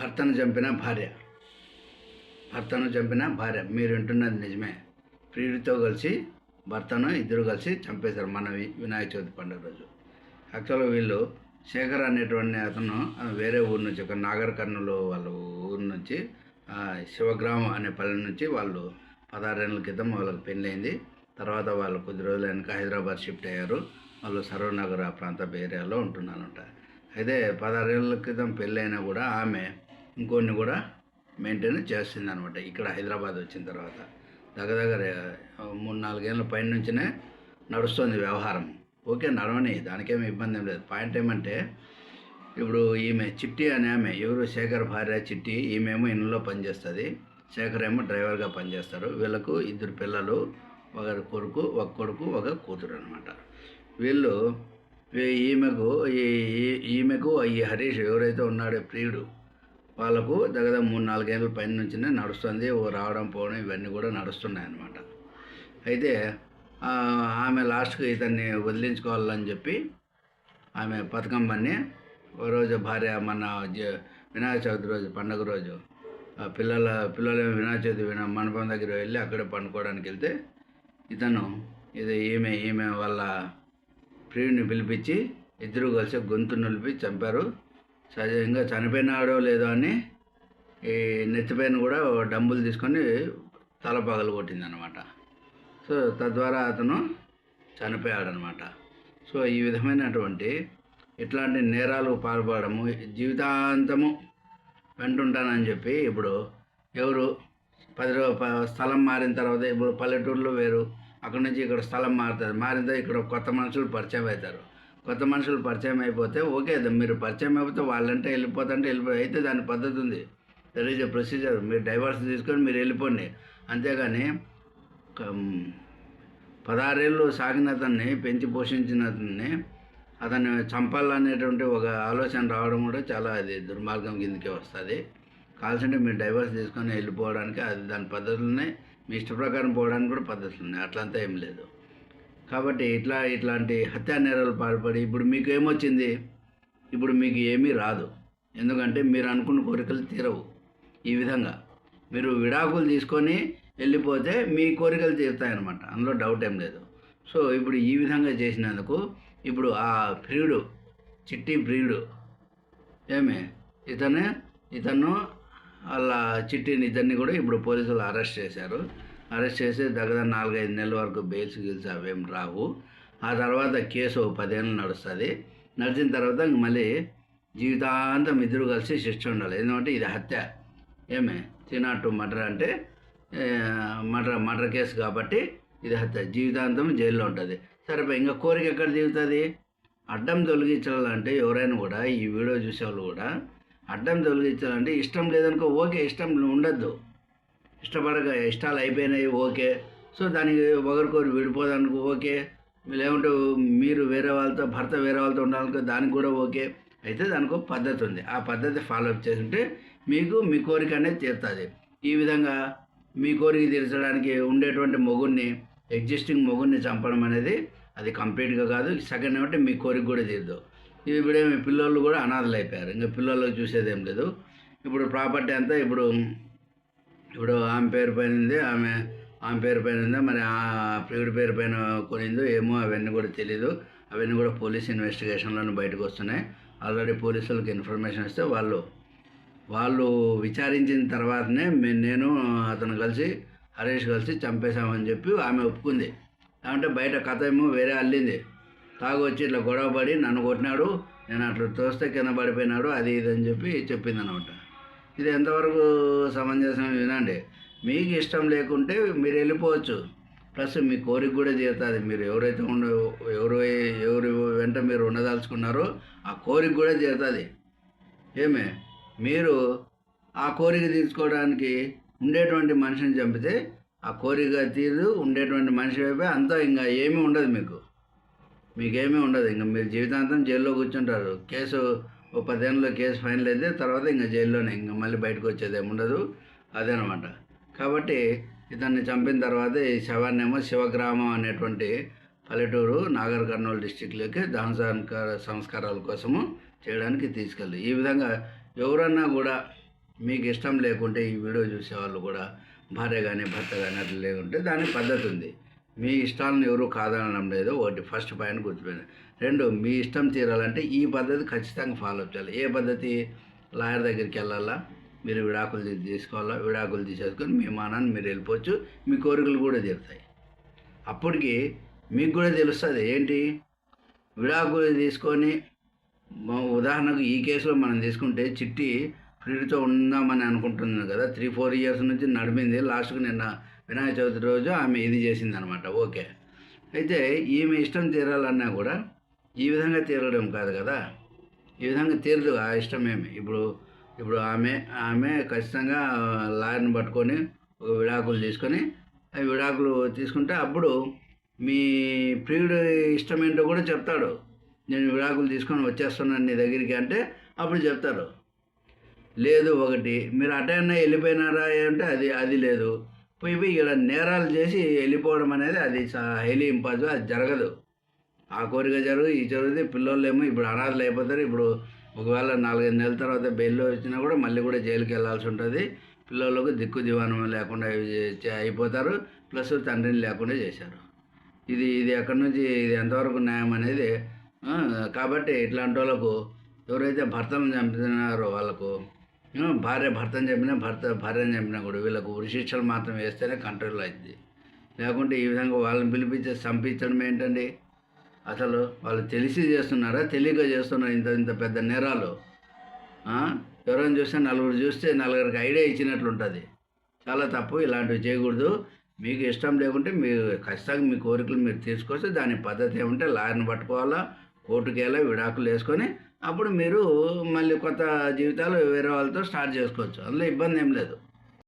భర్తను చంపిన భార్య. భర్తను చంపిన భార్య. మీరు వింటున్నది నిజమే. ప్రియుడితో కలిసి భర్తను ఇద్దరు కలిసి చంపేశారు మన వినాయక చవితి పండుగ రోజు. యాక్చువల్గా వీళ్ళు శేఖర్ అనేటువంటి అతను వేరే ఊరు నుంచి ఒక నాగర్ కర్నూలు వాళ్ళ ఊరు నుంచి శివగ్రామం అనే పల్లె నుంచి వాళ్ళు పదహారేళ్ళ క్రితం వాళ్ళకి పెళ్ళైంది తర్వాత వాళ్ళు కొద్ది రోజులు వెనక హైదరాబాద్ షిఫ్ట్ అయ్యారు. వాళ్ళు సర్వనగర్ ఆ ప్రాంత ఏరియాలో ఉంటున్నారంట. అయితే పదహారేళ్ళ క్రితం పెళ్ళైనా కూడా ఆమె ఇంకొన్ని కూడా మెయింటైన్ చేస్తుంది అనమాట ఇక్కడ హైదరాబాద్ వచ్చిన తర్వాత. దగ్గర మూడు నాలుగేళ్ళ పైన నుంచినే నడుస్తుంది వ్యవహారం. ఓకే నడవని దానికేమి ఇబ్బంది ఏం లేదు. పాయింట్ ఏమంటే ఇప్పుడు ఈమె చిట్టి అనే ఆమె ఎవరు? శేఖర్ భార్య చిట్టి ఈమెమో ఇంట్లో పనిచేస్తుంది. శేఖర్ ఏమో డ్రైవర్గా పనిచేస్తారు. వీళ్ళకు ఇద్దరు పిల్లలు ఒకరి కొడుకు ఒక కొడుకు ఒక కూతురు అనమాట వీళ్ళు ఈమెకు ఈ ఈ- ఈమెకు ఈ హరీష్ ఎవరైతే ఉన్నాడో ప్రియుడు వాళ్ళకు దగ్గర మూడు నాలుగేళ్ళ పైన నుంచినే నడుస్తుంది ఓ రావడం పోవడం ఇవన్నీ కూడా నడుస్తున్నాయి అన్నమాట. అయితే ఆమె లాస్ట్కి ఇతన్ని వదిలించుకోవాలని చెప్పి ఆమె పథకం పని ఓ రోజు భార్య మన జ- వినాయక చవితి రోజు పండగ రోజు పిల్లల పిల్లలు వినాయక చవితి విన మండపం దగ్గర వెళ్ళి అక్కడే పండుకోవడానికి వెళ్తే ఇతను ఇది ఈమె ఈమె వాళ్ళ ప్రియుడిని పిలిపించి ఇద్దరు కలిసి గొంతు నిలిపి చంపారు. సహజంగా చనిపోయినాడో లేదో అని ఈ నెత్తిపైన కూడా డబ్బులు డంబులు తీసుకొని తల పగలు కొట్టిందనమాట సో తద్వారా అతను చనిపోయాడనమాట సో ఈ విధమైనటువంటి ఇట్లాంటి నేరాలు పాల్పడము జీవితాంతము వెంటుంటానని చెప్పి ఇప్పుడు ఎవరు పది ప- స్థలం మారిన తర్వాత ఇప్పుడు పల్లెటూరులో వేరు అక్కడ నుంచి ఇక్కడ స్థలం మారుతుంది మారిన ఇక్కడ కొత్త మనుషులు పరిచయం అవుతారు. కొత్త మనుషులు పరిచయం అయిపోతే ఓకే అది మీరు పరిచయం అయిపోతే వాళ్ళంటే వెళ్ళిపోతుంటే వెళ్ళిపోయి అయితే దాని పద్ధతి ఉంది. దర్ ఈజ్ ఎ ప్రొసీజర్ మీరు డైవర్స్ తీసుకొని మీరు వెళ్ళిపోండి. అంతేగాని పదహారేళ్ళు సాగిన అతన్ని పెంచి పోషించిన అతన్ని అతన్ని చంపాలనేటువంటి ఒక ఆలోచన రావడం కూడా చాలా అది దుర్మార్గం కిందకే వస్తుంది. కాల్సింటే మీరు డైవర్స్ తీసుకొని వెళ్ళిపోవడానికి అది దాని పద్ధతులు ఉన్నాయి మీ ఇష్ట ప్రకారం పోవడానికి కూడా పద్ధతులు ఉన్నాయి అట్లంతా ఏం లేదు. కాబట్టి ఇట్లా ఇట్లాంటి హత్యా నేరాలు పాల్పడి ఇప్పుడు మీకు ఏమొచ్చింది? ఇప్పుడు మీకు ఏమీ రాదు. ఎందుకంటే మీరు అనుకున్న కోరికలు తీరవు ఈ విధంగా. మీరు విడాకులు తీసుకొని వెళ్ళిపోతే మీ కోరికలు తీరుతాయన్నమాట. అందులో డౌట్ ఏం లేదు. సో ఇప్పుడు ఈ విధంగా చేసినందుకు ఇప్పుడు ఆ ప్రియుడు చిట్టి ప్రియుడు ఏమే? ఇతను ఇతను వాళ్ళ చిట్టిని ఇద్దరిని కూడా ఇప్పుడు పోలీసులు అరెస్ట్ చేశారు. అరెస్ట్ చేసి దగ్గర నాలుగైదు నెలల వరకు బెయిల్స్ గిల్స్ అవేం రావు. ఆ తర్వాత కేసు పదేళ్ళు నడుస్తుంది. నడిచిన తర్వాత ఇంక మళ్ళీ జీవితాంతం ఇద్దరు కలిసి శిక్ష ఉండాలి. ఎందుకంటే ఇది హత్య. ఏమే? తినాటు మర్డర్ అంటే మర్డర్ మర్డర్ కేసు కాబట్టి ఇది హత్య. జీవితాంతం జైల్లో ఉంటుంది. సరిపోయి ఇంకా కోరిక ఎక్కడ దిగుతుంది అడ్డం తొలగించాలంటే ఎవరైనా కూడా ఈ వీడియో చూసేవాళ్ళు కూడా అడ్డం తొలగించాలంటే ఇష్టం లేదనుకో ఓకే ఇష్టం ఉండద్దు. ఇష్టపడక ఇష్టాలు అయిపోయినాయి ఓకే. సో దానికి ఒకరికొకరు విడిపోదానికి ఓకే. లేకుంటే మీరు వేరే వాళ్ళతో భర్త వేరే వాళ్ళతో ఉండాలనుకో దానికి కూడా ఓకే. అయితే దానికో పద్ధతి ఉంది. ఆ పద్ధతి ఫాలో అప్ చేస్తుంటే మీకు మీ కోరిక అనేది తీరుతుంది. ఈ విధంగా మీ కోరిక తీర్చడానికి ఉండేటువంటి మొగుడిని ఎగ్జిస్టింగ్ మొగుడిని చంపడం అనేది అది కంప్లీట్గా కాదు. సెకండ్ ఏమంటే మీ కోరిక కూడా తీరదు. ఇప్పుడు మీ పిల్లలు కూడా అనాథలు అయిపోయారు. ఇంకా పిల్లలకు చూసేది ఏం లేదు. ఇప్పుడు ప్రాపర్టీ అంతా ఇప్పుడు ఇప్పుడు ఆమె పేరు పైన ఉంది ఆమె ఆమె పేరు పైన ఉందా? మరి ఆ ప్రియుడి పేరు పైన కొనిందో ఏమో అవన్నీ కూడా తెలీదు. అవన్నీ కూడా పోలీస్ ఇన్వెస్టిగేషన్లోనే బయటకు వస్తున్నాయి. ఆల్రెడీ పోలీసులకు ఇన్ఫర్మేషన్ ఇస్తే వాళ్ళు వాళ్ళు విచారించిన తర్వాతనే నేను అతను కలిసి హరీష్ కలిసి చంపేశామని చెప్పి ఆమె ఒప్పుకుంది. అంటే బయట కథ ఏమో వేరే అల్లింది. తాగొచ్చి ఇట్లా గొడవ పడి నన్ను కొట్టినాడు నేను అట్లా తోస్తే కింద పడిపోయినాడు అది ఇది అని చెప్పి చెప్పింది అనమాట ఇది ఎంతవరకు సమంజసం వినండి. మీకు ఇష్టం లేకుంటే మీరు వెళ్ళిపోవచ్చు. ప్లస్ మీ కోరిక కూడా తీరుతుంది. మీరు ఎవరైతే ఉండ ఎవరు ఎవరు వెంట మీరు ఉండదలుచుకున్నారో ఆ కోరిక కూడా తీరుతుంది. ఏమే? మీరు ఆ కోరిక తీర్చుకోవడానికి ఉండేటువంటి మనిషిని చంపితే ఆ కోరిక తీరు ఉండేటువంటి మనిషి వైపే అంతా ఇంకా ఏమీ ఉండదు మీకు. మీకేమీ ఉండదు. ఇంకా మీరు జీవితాంతం జైల్లో కూర్చుంటారు. కేసు ఓ పదేళ్ళలో కేసు ఫైనల్ అయితే తర్వాత ఇంకా జైల్లోనే ఇంకా మళ్ళీ బయటకు వచ్చేది ఏమి ఉండదు. అదేనమాట కాబట్టి ఇతన్ని చంపిన తర్వాత ఈ శవాన్ని ఏమో శివగ్రామం అనేటువంటి పల్లెటూరు నాగర్ కర్నూలు డిస్టిక్లోకి దహన సంస్కార సంస్కారాల కోసము చేయడానికి తీసుకెళ్ళి ఈ విధంగా ఎవరన్నా కూడా మీకు ఇష్టం లేకుంటే ఈ వీడియో చూసే వాళ్ళు కూడా భార్య కానీ భర్త కానీ అట్లా లేకుంటే దాని పద్ధతి ఉంది. మీ ఇష్టాలను ఎవరు కాదనడం లేదు ఒకటి ఫస్ట్ పాయింట్ గుర్తుపోయింది రెండు మీ ఇష్టం తీరాలంటే ఈ పద్ధతి ఖచ్చితంగా ఫాలో అప్ చేయాలి. ఏ పద్ధతి? లాయర్ దగ్గరికి వెళ్ళాలా? మీరు విడాకులు తీసుకోవాలా? విడాకులు తీసేసుకొని మీ మానాన్ని మీరు వెళ్ళిపోవచ్చు. మీ కోరికలు కూడా తీరుతాయి. అప్పటికి మీకు కూడా తెలుస్తుంది. ఏంటి? విడాకులు తీసుకొని ఉదాహరణకు ఈ కేసులో మనం తీసుకుంటే చిట్టి ఫ్రీడ్తో ఉందామని అనుకుంటుంది కదా. త్రీ ఫోర్ ఇయర్స్ నుంచి నడిపింది లాస్ట్కి నిన్న వినాయక చవితి రోజు ఆమె ఇది చేసింది అనమాట ఓకే. అయితే ఈమె ఇష్టం తీరాలన్నా కూడా ఈ విధంగా తీరడం కాదు కదా? ఈ విధంగా తీరదు. ఆ ఇష్టం ఏమి? ఇప్పుడు ఇప్పుడు ఆమె ఆమె ఖచ్చితంగా లాయర్ని పట్టుకొని ఒక విడాకులు తీసుకొని ఆ విడాకులు తీసుకుంటే అప్పుడు మీ ప్రియుడు ఇష్టం ఏంటో కూడా చెప్తాడు. నేను విడాకులు తీసుకొని వచ్చేస్తున్నాను నీ దగ్గరికి అంటే అప్పుడు చెప్తారు లేదు ఒకటి మీరు అటైనా వెళ్ళిపోయినారా అంటే అది అది లేదు. పోయి పోయి ఇలా నేరాలు చేసి వెళ్ళిపోవడం అనేది అది హైలీ ఇంపాసిబుల్ అది జరగదు. ఆ కోరిక జరుగు ఈ జరుగుతుంది పిల్లోళ్ళు ఏమో ఇప్పుడు అనాథలు అయిపోతారు. ఇప్పుడు ఒకవేళ నాలుగైదు నెలల తర్వాత బెయిల్లో వచ్చినా కూడా మళ్ళీ కూడా జైలుకి వెళ్ళాల్సి ఉంటుంది. పిల్లలకు దిక్కు దివానం లేకుండా అయిపోతారు. ప్లస్ తండ్రిని లేకుండా చేశారు. ఇది ఇది ఎక్కడి నుంచి ఇది ఎంతవరకు న్యాయం అనేది కాబట్టి ఇట్లాంటి వాళ్ళకు ఎవరైతే భర్తను చంపుతున్నారో వాళ్ళకు భార్య భర్తను చంపినా భర్త భార్యను చంపినా కూడా వీళ్ళకు ఉరి శిక్షలు మాత్రం వేస్తేనే కంట్రోల్ అవుతుంది లేకుంటే ఈ విధంగా వాళ్ళని పిలిపించి చంపించడం ఏంటండి? అసలు వాళ్ళు తెలిసి చేస్తున్నారా? తెలియక చేస్తున్నారు? ఇంత ఇంత పెద్ద నేరాలు. ఎవరైనా చూస్తే నలుగురు చూస్తే నలుగురికి ఐడియా ఇచ్చినట్లు ఉంటుంది. చాలా తప్పు ఇలాంటివి చేయకూడదు. మీకు ఇష్టం లేకుంటే మీరు ఖచ్చితంగా మీ కోరికలు మీరు తీసుకొస్తే దాని పద్ధతి ఏమంటే లాయర్ని పట్టుకోవాలా? ఓటుకేలా విడాకులు వేసుకొని అప్పుడు మీరు మళ్ళీ కొత్త జీవితాలు వేరే వాళ్ళతో స్టార్ట్ చేసుకోవచ్చు. అందులో ఇబ్బంది ఏం లేదు.